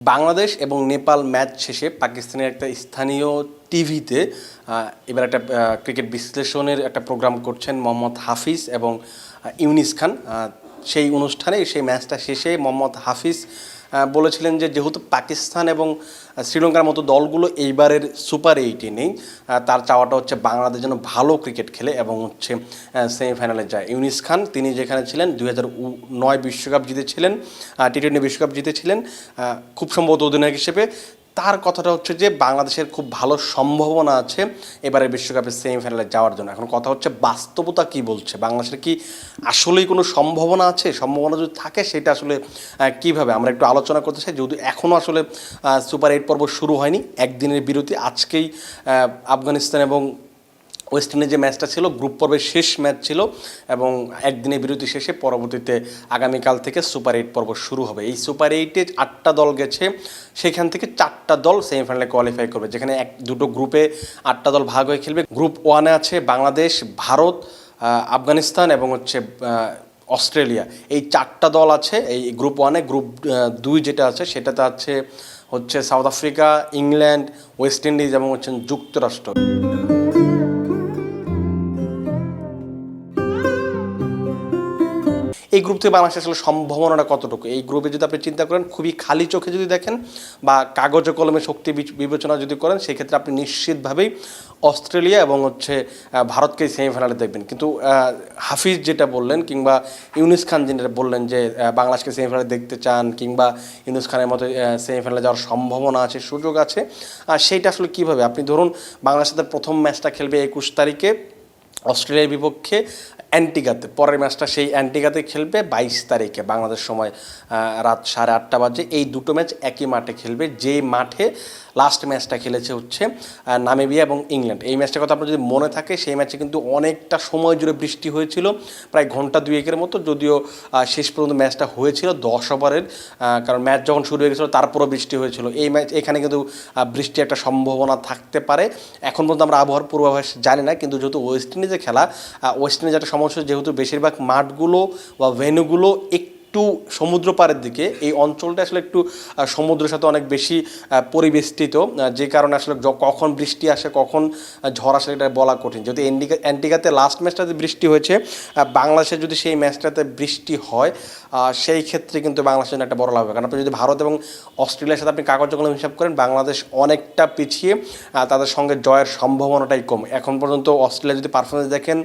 বাংলাদেশ এবং নেপাল ম্যাচ শেষে পাকিস্তানের একটা স্থানীয় টিভিতে এবার একটা ক্রিকেট বিশ্লেষণের একটা প্রোগ্রাম করছেন মোহাম্মদ হাফিজ এবং ইউনিস খান। সেই অনুষ্ঠানে, সেই ম্যাচটা শেষে মোহাম্মদ হাফিজ বলেছিলেন যে যেহেতু পাকিস্তান এবং শ্রীলঙ্কার মতো দলগুলো এইবারের সুপার এইটে নেই তার চাওয়াটা হচ্ছে বাংলাদেশ যেন ভালো ক্রিকেট খেলে এবং হচ্ছে সেমিফাইনালে যায়। ইউনিস খান, তিনি যেখানে ছিলেন, দুই নয় বিশ্বকাপ জিতেছিলেন টি টোয়েন্টি বিশ্বকাপ জিতেছিলেন খুব সম্ভবত অধিনায়ক হিসেবে। তার কথাটা হচ্ছে যে বাংলাদেশের খুব ভালো সম্ভাবনা আছে এবারে বিশ্বকাপের সেমিফাইনালে যাওয়ার জন্য। এখন কথা হচ্ছে বাস্তবতা কি বলছে? বাংলাদেশের কি আসলেই কোনো সম্ভাবনা আছে? সম্ভাবনা যদি থাকে, সেটা আসলে কীভাবে? আমরা একটু আলোচনা করতে চাই, যেহেতু এখনও আসলে সুপার এইট পর্ব শুরু হয়নি। একদিনের বিরতি, আজকেই আফগানিস্তান এবং ওয়েস্ট ইন্ডিজ ম্যাচটা ছিল গ্রুপ পর্বের শেষ ম্যাচ ছিল এবং একদিনের বিরতি শেষে পরবর্তীতে আগামীকাল থেকে সুপার এইট পর্ব শুরু হবে। এই সুপার এইটে আটটা দল গেছে, সেখান থেকে চারটা দল সেমিফাইনালে কোয়ালিফাই করবে। যেখানে এক, দুটো গ্রুপে আটটা দল ভাগ হয়ে খেলবে। গ্রুপ ওয়ানে আছে বাংলাদেশ, ভারত আফগানিস্তান এবং হচ্ছে অস্ট্রেলিয়া। এই চারটা দল আছে, এই গ্রুপ ওয়ানে গ্রুপ দুই যেটা আছে, সেটাতে আছে হচ্ছে South Africa England West Indies এবং হচ্ছে যুক্তরাষ্ট্র। এই গ্রুপ থেকে বাংলাদেশের আসলে সম্ভাবনাটা কতটুকু? এই গ্রুপে যদি আপনি চিন্তা করেন, খুবই খালি চোখে যদি দেখেন বা কাগজে কলমে শক্তি বিবেচনা যদি করেন, সেক্ষেত্রে আপনি নিশ্চিতভাবেই অস্ট্রেলিয়া এবং হচ্ছে ভারতকে সেমিফাইনালে দেখবেন। কিন্তু হাফিজ যেটা বললেন কিংবা ইউনুস খান যেটা বললেন যে বাংলাদেশকে সেমিফাইনালে দেখতে চান কিংবা ইউনুস খানের মতো সেমিফাইনালে যাওয়ার সম্ভাবনা আছে, সুযোগ আছে আর সেইটা আসলে কীভাবে? আপনি ধরুন বাংলাদেশের প্রথম ম্যাচটা খেলবে একুশ তারিখে, অস্ট্রেলিয়ার বিপক্ষে অ্যান্টিগাতে, পরের ম্যাচটা সেই অ্যান্টিগাতে খেলবে বাইশ তারিখে, বাংলাদেশ সময় রাত সাড়ে আটটা বাজে। এই দুটো ম্যাচ একই মাঠে খেলবে। যে মাঠে লাস্ট ম্যাচটা খেলেছে হচ্ছে নামিবিয়া এবং ইংল্যান্ড এই ম্যাচটার কথা আপনার যদি মনে থাকে সেই ম্যাচে কিন্তু অনেকটা সময় জুড়ে বৃষ্টি হয়েছিল প্রায় ঘণ্টা দুয়েকের মতো যদিও শেষ পর্যন্ত ম্যাচটা হয়েছিল দশ ওভারের কারণ ম্যাচ যখন শুরু হয়ে গেছিল তারপরও বৃষ্টি হয়েছিল। এই ম্যাচ এখানে কিন্তু আহ, বৃষ্টির একটা সম্ভাবনা থাকতে পারে। এখন পর্যন্ত আমরা আবহাওয়ার পূর্বাভাস জানি না কিন্তু যেহেতু ওয়েস্ট ইন্ডিজে খেলা ওয়েস্ট ইন্ডিজ একটা সমস্যা যেহেতু বেশিরভাগ মাঠগুলো বা ভেনুগুলো একটু সমুদ্র পাড়ের দিকে, এই অঞ্চলটা আসলে একটু সমুদ্রের সাথে অনেক বেশি পরিবেষ্টিত যে কারণে আসলে কখন বৃষ্টি আসে, কখন ঝড় আসে এটা বলা কঠিন। যদি এন্ডিকা অ্যান্টিগাতে লাস্ট ম্যাচটাতে বৃষ্টি হয়েছে বাংলাদেশে যদি সেই ম্যাচটাতে বৃষ্টি হয় সেই ক্ষেত্রে কিন্তু বাংলাদেশের জন্য একটা বড় লাভ হবে। কারণ আপনি যদি ভারত এবং অস্ট্রেলিয়ার সাথে আপনি কাগজ কলম হিসাব করেন, বাংলাদেশ অনেকটা পিছিয়ে তাদের সঙ্গে জয়ের সম্ভাবনাটাই কম। এখন পর্যন্ত অস্ট্রেলিয়া যদি পারফরমেন্স দেখেন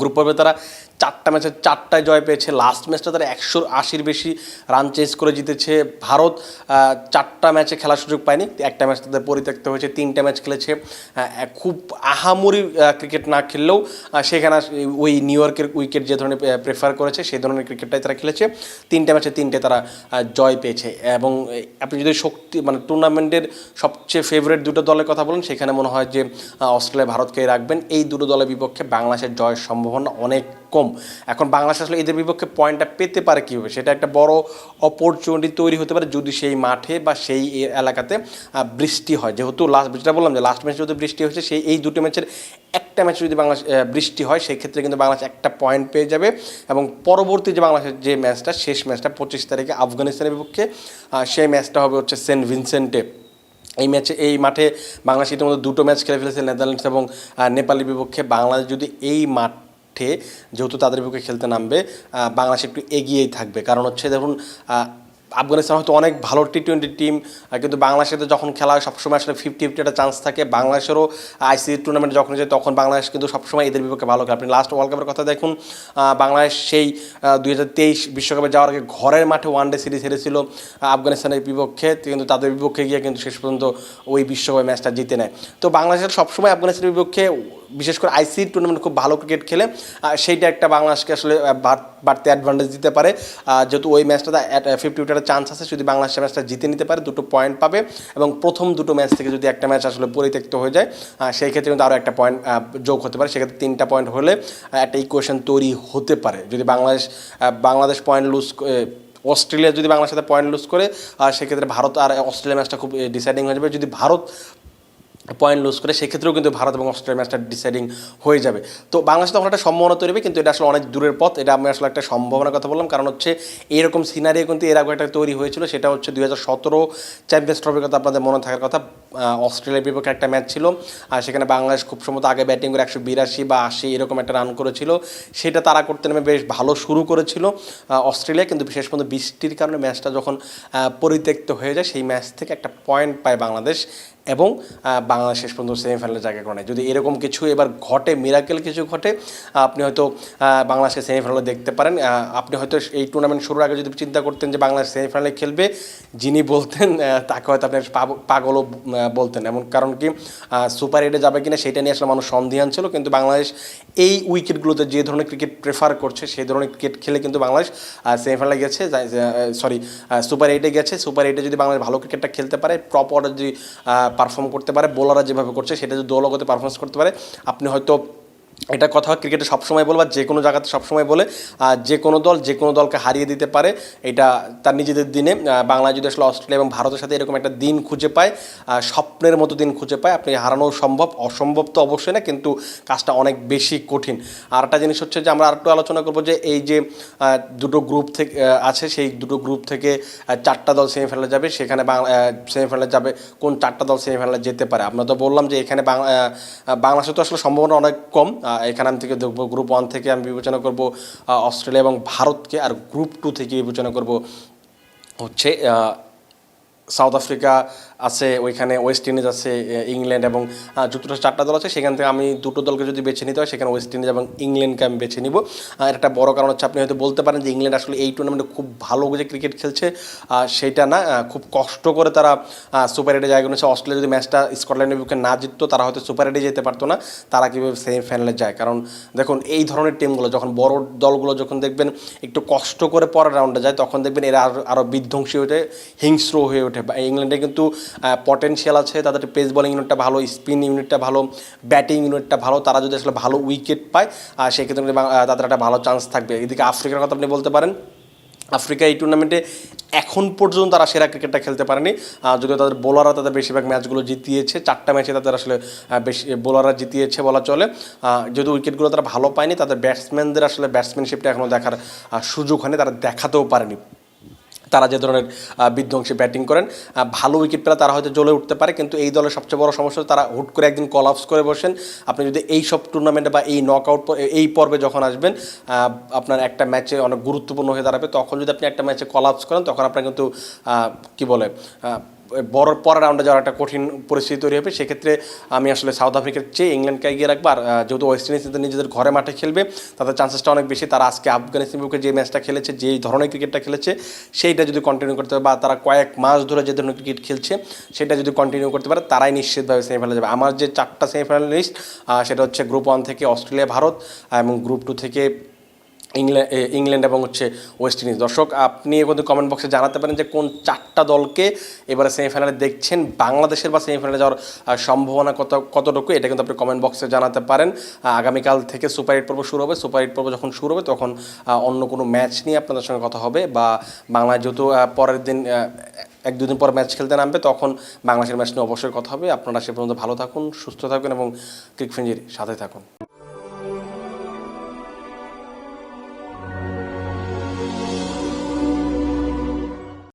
গ্রুপ পর্বে তারা চারটা ম্যাচে চারটায় জয় পেয়েছে। লাস্ট ম্যাচটা তারা একশোর আশির বেশি রান চেস করে জিতেছে। ভারত চারটা ম্যাচে খেলার সুযোগ পায়নি। একটা ম্যাচ তাদের পরিত্যক্ত হয়েছে, তিনটা ম্যাচ খেলেছে। খুব আহামরি ক্রিকেট না খেললেও সেখানে ওই নিউ ইয়র্কের উইকেট যে ধরনের প্রেফার করেছে, সেই ধরনের ক্রিকেটটাই তারা খেলেছে। তিনটা ম্যাচে তিনটে তারা জয় পেয়েছে। এবং আপনি যদি শক্তি মানে টুর্নামেন্টের সবচেয়ে ফেভারিট দুটো দলের কথা বলেন, সেখানে মনে হয় যে অস্ট্রেলিয়া ভারতকে রাখবেন। এই দুটো দলের বিপক্ষে বাংলাদেশের জয়ের সম্ভাবনা অনেক কম। এখন বাংলাদেশ আসলে এদের বিপক্ষে পয়েন্টটা পেতে পারে কীভাবে? সেটা একটা বড় অপরচুনিটি তৈরি হতে পারে যদি সেই মাঠে বা সেই এলাকাতে বৃষ্টি হয়। যেহেতু লাস্ট যেটা বললাম যে লাস্ট ম্যাচে যদি বৃষ্টি হয়েছে, সেই এই দুটো ম্যাচের একটা ম্যাচে যদি বাংলাদেশ বৃষ্টি হয় সেই ক্ষেত্রে কিন্তু বাংলাদেশ একটা পয়েন্ট পেয়ে যাবে এবং পরবর্তী যে বাংলাদেশের যে ম্যাচটা শেষ ম্যাচটা পঁচিশ তারিখে আফগানিস্তানের বিপক্ষে সেই ম্যাচটা হবে হচ্ছে সেন্ট ভিনসেন্টে। এই ম্যাচে এই মাঠে বাংলাদেশ ইতিমধ্যে দুটো ম্যাচ খেলে ফেলেছে, নেদারল্যান্ডস এবং নেপালের বিপক্ষে। বাংলাদেশ যদি এই মাঠে যেহেতু তাদের বিপক্ষে খেলতে নামবে বাংলাদেশ একটু এগিয়েই থাকবে। কারণ হচ্ছে দেখুন আফগানিস্তান হয়তো অনেক ভালো টি টোয়েন্টি টিম কিন্তু বাংলাদেশে যখন খেলা হয়, সবসময় আসলে ফিফটি ফিফটি একটা চান্স থাকে। বাংলাদেশেরও আইসিসি টুর্নামেন্ট যখন যায়, তখন বাংলাদেশ কিন্তু সবসময় এদের বিপক্ষে ভালো খেলে। আপনি লাস্ট ওয়ার্ল্ড কাপের কথা দেখুন বাংলাদেশ সেই দুই হাজার তেইশ বিশ্বকাপে যাওয়ার আগে ঘরের মাঠে ওয়ান ডে সিরিজ হেরেছিল আফগানিস্তানের বিপক্ষে। কিন্তু তাদের বিপক্ষে গিয়ে কিন্তু শেষ পর্যন্ত ওই বিশ্বকাপে ম্যাচটা জিতে নেয়। তো বাংলাদেশের সবসময় আফগানিস্তানের বিপক্ষে বিশেষ করে আইসি টুর্নামেন্ট খুব ভালো ক্রিকেট খেলে সেইটা একটা বাংলাদেশকে আসলে বাড়তি অ্যাডভান্টেজ দিতে পারে। যেহেতু ওই ম্যাচটাতে ফিফটি ফিফটি চান্স আছে যদি বাংলাদেশ ম্যাচটা জিতে নিতে পারে দুটো পয়েন্ট পাবে এবং প্রথম দুটো ম্যাচ থেকে যদি একটা ম্যাচ আসলে পরিত্যক্ত হয়ে যায় সেই ক্ষেত্রে কিন্তু আরও একটা পয়েন্ট যোগ হতে পারে। সেক্ষেত্রে তিনটা পয়েন্ট হলে একটা ইকুয়েশন তৈরি হতে পারে। যদি Bangladesh Bangladesh point lose Australia যদি বাংলাদেশের সাথে পয়েন্ট লুজ করে আহ, সেক্ষেত্রে ভারত আর অস্ট্রেলিয়া ম্যাচটা খুব ডিসাইডিং হয়ে যাবে। যদি ভারত পয়েন্ট লুজ করে সেক্ষেত্রেও কিন্তু ভারত এবং অস্ট্রেলিয়া ম্যাচটা ডিসাইডিং হয়ে যাবে। তো বাংলাদেশ তখন একটা সম্ভাবনা তৈরি হবে, কিন্তু এটা আসলে অনেক দূরের পথ। এটা আমি আসলে একটা সম্ভাবনার কথা বললাম, কারণ হচ্ছে এরকম সিনারিও কিন্তু এর আগে একটা তৈরি হয়েছিল, সেটা হচ্ছে দুই হাজার সতেরো চ্যাম্পিয়ন্স ট্রফির কথা আপনাদের মনে থাকার কথা অস্ট্রেলিয়ার বিপক্ষে একটা ম্যাচ ছিল, আর সেখানে বাংলাদেশ খুব সম্ভবত আগে ব্যাটিং করে একশো বিরাশি বা আশি এরকম একটা রান করেছিল। সেটা তারা করতে নেমে বেশ ভালো শুরু করেছিল অস্ট্রেলিয়া, কিন্তু বিশেষ পর্যন্ত বৃষ্টির কারণে ম্যাচটা যখন পরিত্যক্ত হয়ে যায়, সেই ম্যাচ থেকে একটা পয়েন্ট পায় বাংলাদেশ। এবং বাংলাদেশ শেষ পর্যন্ত সেমিফাইনালে জায়গা করে নেয় যদি এরকম কিছু এবার ঘটে মিরাকেল কিছু ঘটে আপনি হয়তো বাংলাদেশকে সেমিফাইনালে দেখতে পারেন। আপনি হয়তো এই টুর্নামেন্ট শুরুর আগে যদি চিন্তা করতেন যে বাংলাদেশ সেমিফাইনালে খেলবে, যিনি বলতেন তাকে হয়তো আপনি পাগ- পাগলও বলতেন। এমন কারণ কি সুপার এইটে যাবে কিনা সেটা নিয়ে আসলে মানুষ সন্দিহান ছিল, কিন্তু বাংলাদেশ এই উইকেটগুলোতে যে ধরনের ক্রিকেট প্রেফার করছে, সেই ধরনের ক্রিকেট খেলে কিন্তু বাংলাদেশ সেমিফাইনালে গেছে সরি সুপার এইটে গেছে। সুপার এইটে যদি বাংলাদেশ ভালো ক্রিকেটটা খেলতে পারে প্রপ অর্ডার যদি পারফর্ম করতে পারে বোলাররা যেভাবে করছে সেটা যদি দলগত পারফরমেন্স করতে পারে আপনি হয়তো এটা কথা ক্রিকেটে সবসময় বলবা, যে কোনো জায়গাতে সবসময় বলে যে কোনো দল যে কোনো দলকে হারিয়ে দিতে পারে, এটা তার নিজেদের দিনে বাংলায় যদি আসলে অস্ট্রেলিয়া এবং ভারতের সাথে এরকম একটা দিন খুঁজে পায় স্বপ্নের মতো দিন খুঁজে পায়, আপনি হারানো সম্ভব, অসম্ভব তো অবশ্যই না, কিন্তু কাজটা অনেক বেশি কঠিন। আর একটা জিনিস হচ্ছে যে আমরা আরেকটু আলোচনা করব যে এই যে দুটো গ্রুপ থেকে আছে, সেই দুটো গ্রুপ থেকে চারটা দল সেমিফাইনালে যাবে, সেখানে সেমিফাইনালে যাবে, কোন চারটা দল সেমিফাইনালে যেতে পারে? আমরা তো বললাম যে এখানে বাং- বাংলাদেশে তো আসলে সম্ভাবনা অনেক কম এখানে থেকে দেখব গ্রুপ ওয়ান থেকে আমি বিবেচনা করব অস্ট্রেলিয়া এবং ভারতকে, আর গ্রুপ টু থেকে বিবেচনা করব হচ্ছে সাউথ আফ্রিকা আছে, ওইখানে ওয়েস্ট ইন্ডিজ আছে ইংল্যান্ড এবং যুক্তরাষ্ট্র চারটা দল আছে, সেখান থেকে আমি দুটো দলকে যদি বেছে নিতে হয়, সেখানে ওয়েস্ট ইন্ডিজ এবং ইংল্যান্ডকে আমি বেছে নিব। আর একটা বড় কারণ হচ্ছে, আপনি হয়তো বলতে পারেন যে ইংল্যান্ড আসলে এই টুর্নামেন্টে খুব ভালো যে ক্রিকেট খেলছে সেটা না খুব কষ্ট করে তারা সুপার এইটে জায়গা নিয়েছে অস্ট্রেলিয়া যদি ম্যাচটা স্কটল্যান্ডের বিপক্ষে না জিততো, তারা হয়তো সুপার এইটে যেতে পারতো না, তারা কীভাবে সেমিফাইনালে যায়। কারণ দেখুন, এই ধরনের টিমগুলো যখন বড় দলগুলো যখন দেখবেন, একটু কষ্ট করে পরের রাউন্ডে যায়, তখন দেখবেন এরা আরও বিধ্বংসী হয়ে ওঠে, হিংস্র হয়ে ওঠে। বা ইংল্যান্ডে কিন্তু পটেনশিয়াল আছে, তাদের পেস বোলিং ইউনিটটা ভালো স্পিন ইউনিটটা ভালো ব্যাটিং ইউনিটটা ভালো, তারা যদি আসলে ভালো উইকেট পায় আর সেক্ষেত্রে তাদের একটা ভালো চান্স থাকবে। এদিকে আফ্রিকার কথা আপনি বলতে পারেন, আফ্রিকা এই টুর্নামেন্টে এখন পর্যন্ত তারা সেরা ক্রিকেটটা খেলতে পারেনি। যদিও তাদের বোলাররা তাদের বেশিরভাগ ম্যাচগুলো জিতিয়েছে, চারটা ম্যাচে তাদের আসলে বেশি বোলাররা জিতিয়েছে বলা চলে। যেহেতু উইকেটগুলো তারা ভালো পায়নি, তাদের ব্যাটসম্যানদের আসলে ব্যাটসম্যানশিপটা এখনও দেখার সুযোগ হয়নি, তারা দেখাতেও পারেনি। তারা যে ধরনের বিধ্বংসী ব্যাটিং করেন ভালো উইকেট পেলে তারা হয়তো জ্বলে উঠতে পারে, কিন্তু এই দলের সবচেয়ে বড় সমস্যা তারা হুট করে একদিন কল আপস করে বসেন। আপনি যদি এই সব টুর্নামেন্টে বা এই নক আউট এই পর্বে যখন আসবেন আপনার একটা ম্যাচে অনেক গুরুত্বপূর্ণ হয়ে দাঁড়াবে, তখন যদি আপনি একটা ম্যাচে কল আপস করেন, তখন আপনার কিন্তু কী বলে বড় পরের রাউন্ডে যাওয়ার একটা কঠিন পরিস্থিতি তৈরি হবে, সেক্ষেত্রে আমি আসলে সাউথ আফ্রিকার চেয়ে ইংল্যান্ডকে এগিয়ে রাখব। আর যেহেতু ওয়েস্ট ইন্ডিজ নিজেদের ঘরে মাঠে খেলবে, তাদের চান্সেসটা অনেক বেশি। তারা আজকে আফগানিস্তান বিপক্ষে যে ম্যাচটা খেলেছে, যে ধরনের ক্রিকেটটা খেলেছে, সেইটা যদি কন্টিনিউ করতে পারে বা তারা কয়েক মাস ধরে যে ধরনের ক্রিকেট খেলছে, সেটা যদি কন্টিনিউ করতে পারে, তারাই নিশ্চিতভাবে সেমিফাইনালে যাবে। আমার যে চারটা সেমিফাইনাল লিস্ট সেটা হচ্ছে গ্রুপ ওয়ান থেকে অস্ট্রেলিয়া ভারত এবং গ্রুপ টু থেকে ইংল্যান্ড ইংল্যান্ড এবং হচ্ছে ওয়েস্ট ইন্ডিজ। দর্শক, আপনি কিন্তু কমেন্ট বক্সে জানাতে পারেন যে কোন চারটা দলকে এবারে সেমিফাইনালে দেখছেন। বাংলাদেশের বা সেমিফাইনালে যাওয়ার সম্ভাবনা কত কতটুকু, এটা কিন্তু আপনি কমেন্ট বক্সে জানাতে পারেন। আগামীকাল থেকে সুপার এইট পর্ব শুরু হবে। সুপার এইট পর্ব যখন শুরু হবে, তখন অন্য কোনো ম্যাচ নিয়ে আপনাদের সঙ্গে কথা হবে বা বাংলায় যেহেতু পরের দিন এক দুদিন পর ম্যাচ খেলতে নামবে, তখন বাংলাদেশের ম্যাচ নিয়ে অবশ্যই কথা হবে। আপনারা সে পর্যন্ত ভালো থাকুন, সুস্থ থাকুন এবং ক্রিকফিঞ্জির সাথে থাকুন।